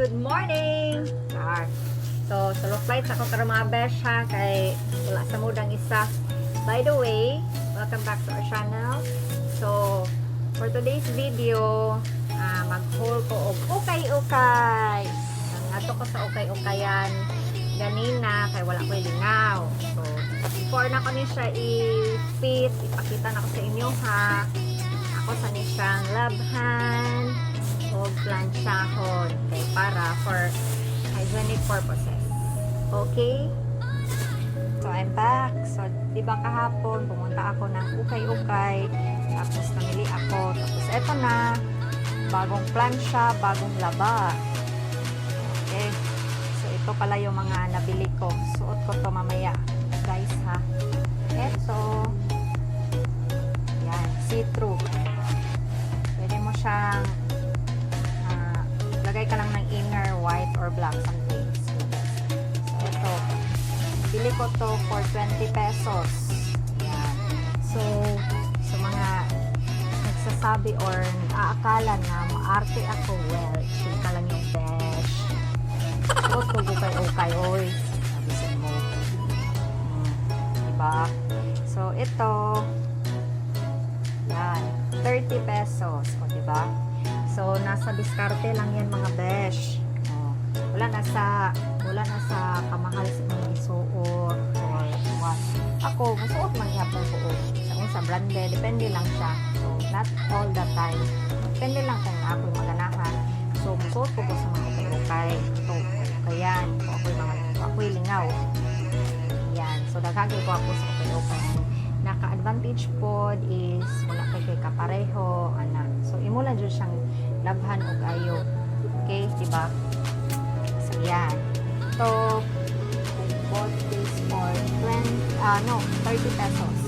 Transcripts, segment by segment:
Good morning! Char. So, sa flight ako karon mga besh ha, kay wala sa mudang isa. By the way, welcome back to our channel. So, for today's video, ah, mag-haul ko og ukay-ukay. Ang ato ko sa ukay-ukayan ganina kay wala ko lingaw. So, before na ko ni siya i-fit, ipakita na ko sa inyo ha. Ako sa ni siyang labhan o planchahon kay para for hygienic purposes. Okay? So, I'm back. So, di ba kahapon, pumunta ako ng ukay-ukay. Tapos, namili ako. Tapos, eto na. Bagong plancha, bagong laba. Okay. So, ito pala yung mga nabili ko. Suot ko to mamaya. Guys, ha. Black something. So, ito. Bili ko to for 20 pesos. Yan. So, sa mga nagsasabi or aakala na maarte ako, well, chika lang yung besh. Suot ko gukay ukay, oy. Sabisin mo. Hmm. Diba? So, ito. Yan. 30 pesos. O, diba? So, nasa diskarte lang yan mga besh. Wala na sa wala na sa kamahal sa mga isuot or what. Ako, masuot man yapon ko o. Sa unsa branded, depende lang siya. So, not all the time. Depende lang kung ako maganahan. So, masuot ko ko sa mga ukay-ukay. Ito, ukayan. O, ako'y mga, ako'y lingaw. Yan. So, dagagay ko ako sa ukay-ukay. Naka-advantage pod is wala kay kay kapareho, ana. So, imo lang dyan siyang labhan og ayo. Okay, diba? Yan. So, bought this for 20, ah, no, 30 pesos.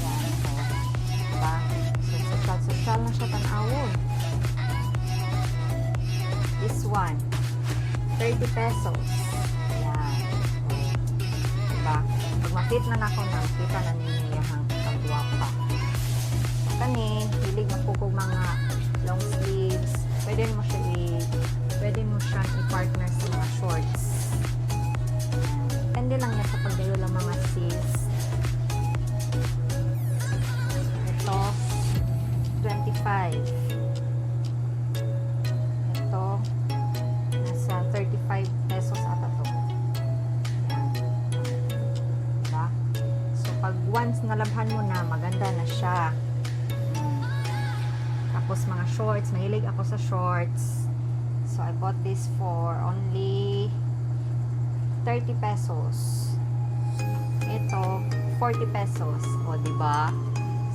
Yan. So, diba? So, social-social na siya tanawon. This one, 30 pesos. Yan. So, diba? Pag makit na nako na, kita na ninyo yung kagwapa. Once nalabhan mo na, maganda na siya. Tapos mga shorts, mahilig ako sa shorts. So, I bought this for only 30 pesos. Ito, 40 pesos. O, di ba?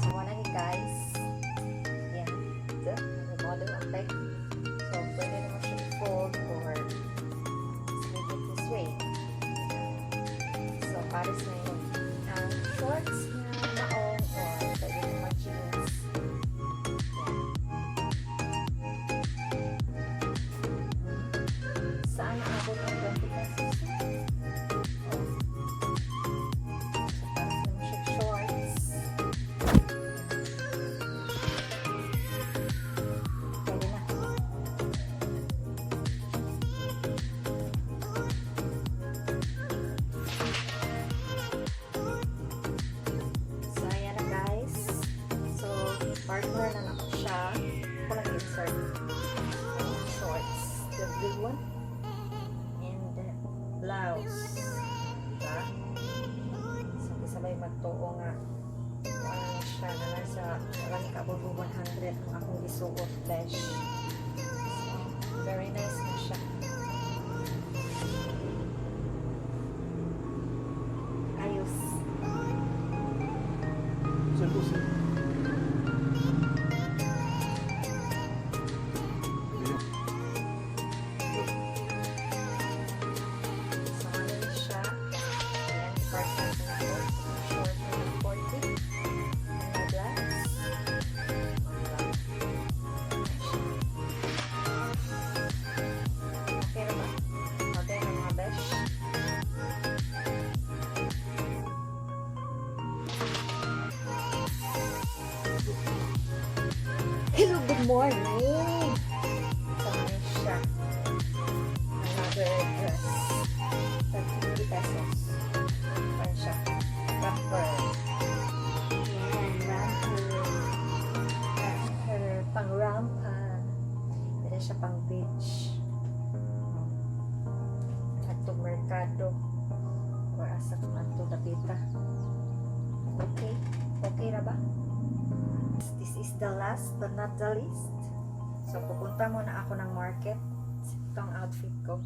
So, wala ni guys. Yan. Ito, model ang type. So, pwede naman siya i-fold or slip it this way. So, pares na yun. Lang insert. Ayan, shorts. The big one. And the blouse. Diba? So, isabay magtuo nga. Ano siya na nasa marami ka above 100 ang akong gisuot flesh. So, very nice morning! Saan siya? Another dress. 30 pesos. Saan siya? Wrapper. Ayan, wrapper. Wrapper. Pang rampa. Pwede pang beach. At to merkado. Or asak na to labita. Okay? Okay na ba? This is the last but not the least. So, pupunta muna ako ng market. Itong outfit ko.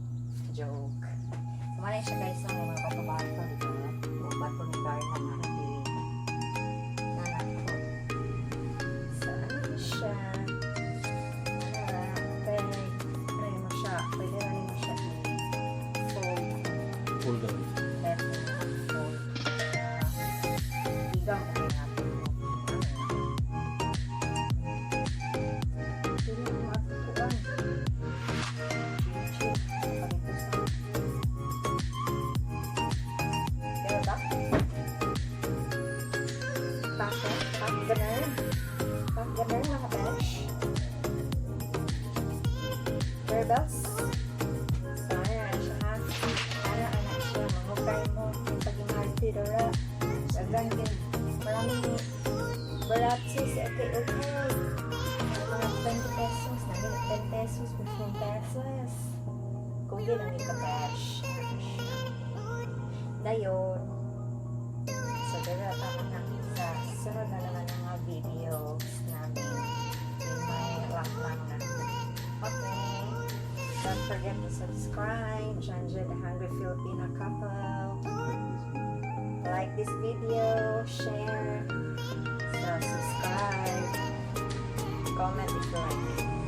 Joke. So, malay siya guys ng mga bato-bato. Bato ni Darna na Bakit? Bakit ganun? Bakit ganun mga? Rebels? So, ayan siya ha. Ana, anak siya. Mahukay mo. Yung pag-imarti dora. Sa gangin. Maraming baratsis. Okay, okay. Mga 20 pesos. Naging 10 pesos. 15 pesos. Kung di lang ika besh. Dayon. So, dara tama sa sunod na naman ng mga videos namin. May rock lang na. Okay. Don't forget to subscribe. Janja the Hungry Filipino Couple. Like this video, share, so subscribe, comment if you like it.